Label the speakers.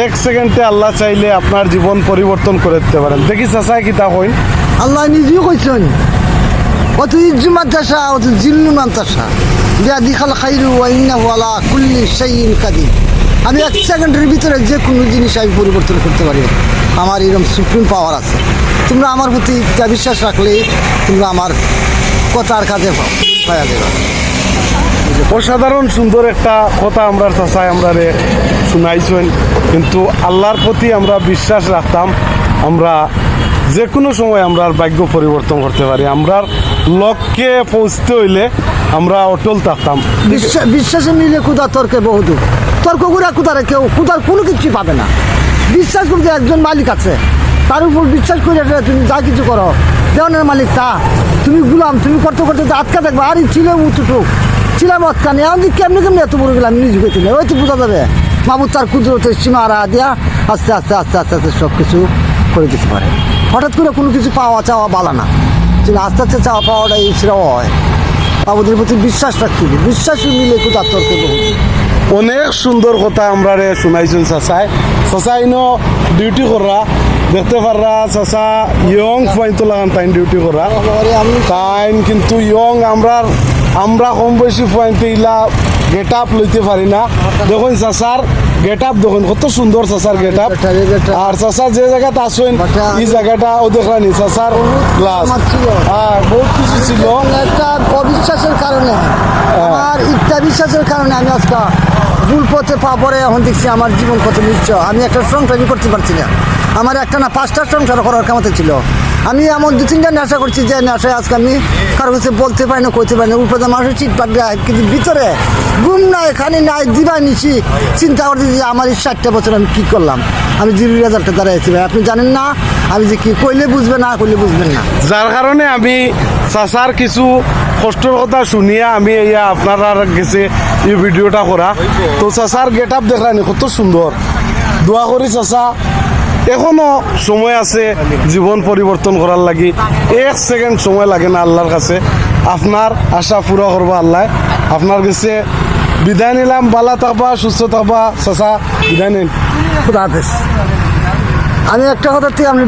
Speaker 1: এক সেকেন্ডে আল্লাহ চাইলে আপনার জীবন পরিবর্তন করে দিতে পারেন। দেখি চাচাই কিতা কইন?
Speaker 2: আল্লাহ নিজেও কইছেন, অত ইজ্জু মাদ্রাসা, অত জিল্লু মাদ্রাসা। বিয়াদি খাল খাইরু ওয়াইনা ওয়ালা কুল্লি শাইইন কাদির। আমি এক সেকেন্ডের ভিতরে যে কোনো জিনিস আমি পরিবর্তন করতে পারি। আমার এরকম সুপ্রিম পাওয়ার আছে। তোমরা আমার প্রতি বিশ্বাস রাখলে তোমরা আমার কথার কাজে পাওয়া দেবে।
Speaker 1: অসাধারণ সুন্দর একটা কথা আমরা চাচাই আমরা শুনাইছেন। কিন্তু আল্লাহর প্রতি আমরা বিশ্বাস রাখতাম, আমরা যে কোনো সময় আমরা ভাগ্য পরিবর্তন করতে পারি। আমরা লক্ষ্যে পৌঁছতে হইলে আমরা অটল থাকতাম।
Speaker 2: বিশ্বাস মিলে কুদা তর্কে বহুত তর্ক করে কুদারে কেউ কুদার কোনো কিছু পাবে না। বিশ্বাস করতে একজন মালিক আছে। তার উপর বিশ্বাস করে তুমি যা কিছু করো, দেওয়ানের মালিক তা। তুমি গুলাম, তুমি করতে করতে আটকা দেখবে আর ছিল উঠুটু ছিলাম নেই আমি কেমনি কেমনি এত বড় গেলাম নিজ গেছিল ওই তো বোঝা যাবে। মাবু তার কুদরতের সীমারা দিয়া আস্তে আস্তে আস্তে আস্তে আস্তে সব কিছু করে দিতে পারে। হঠাৎ করে কোনো কিছু পাওয়া চাওয়া বালা না। কিন্তু আস্তে আস্তে চাওয়া পাওয়াটাই সেটাও হয়। বাবুদের প্রতি বিশ্বাস রাখতে হবে। বিশ্বাস মিলে তর্কে বহুত
Speaker 1: অনেক সুন্দর কথা আমরা রে শুনাইছেন চাচাই চাচাই ন ডিউটি করা। দেখতে পাররা চাচা ইয়ং পয়েন্ট লাগান তাইন ডিউটি করা। তাইন কিন্তু ইয়ং আমরা আমরা কম বয়সী পয়েন্টে ইলা গেট আপ লইতে পারি না। দেখুন চাচার গেট আপ দেখুন কত সুন্দর চাচার গেট আপ. আর চাচার যে জায়গাতে আসেন এই জায়গাটা ও দেখলানি চাচার গ্লাস
Speaker 2: আর ছিল।
Speaker 1: হ্যাঁ বহুত কিছু ছিল।
Speaker 2: একটা অবিশ্বাসের কারণে। আর ইচ্ছা বিশ্বাসের কারণে আমি আজকে ভুল পথে পা পরে এখন দেখছি আমার জীবন কত নিচ্ছ। আমি একটা স্ট্রং সংসারই করতে পারছি না। আমার একটা না পাঁচটা স্ট্রং সংসার করার কামাতে ছিল। আমি এমন দু তিনটা নেশা করছি, যে নেশায় আজকে আমি কারও কাছে বলতে পারি না, কইতে পারি না। উপরে মানুষের চিট পাট দেয়, কিন্তু ভিতরে ঘুম নাই, খানি নাই দিবা নিছি। চিন্তা করছি যে আমার এই ষাটটা বছর আমি কী করলাম? আমি জিরো রেজাল্টে দাঁড়াইছি ভাই। আপনি জানেন না, আমি যে কি কইলে বুঝবেন না কইলে বুঝবেন না।
Speaker 1: যার কারণে আমি চাচার কিছু কষ্টর কথা শুনিয়া আমি ইয়া আপনার গেছে, এই ভিডিওটা করা তো চাচার গেট আপ দেখলানি কত সুন্দর দোয়া করি চাচা। এখনও সময় আছে জীবন পরিবর্তন করার লাগি। এক সেকেন্ড সময় লাগে না আল্লাহর কাছে। আপনার আশা পুরা করবা আল্লাহ। আপনার কাছে বিদায় নিলাম বালা থাকবা, সুস্থ থাকবা। চাচা, বিদায় নিন
Speaker 2: আমি একটা কথা থেকে আমি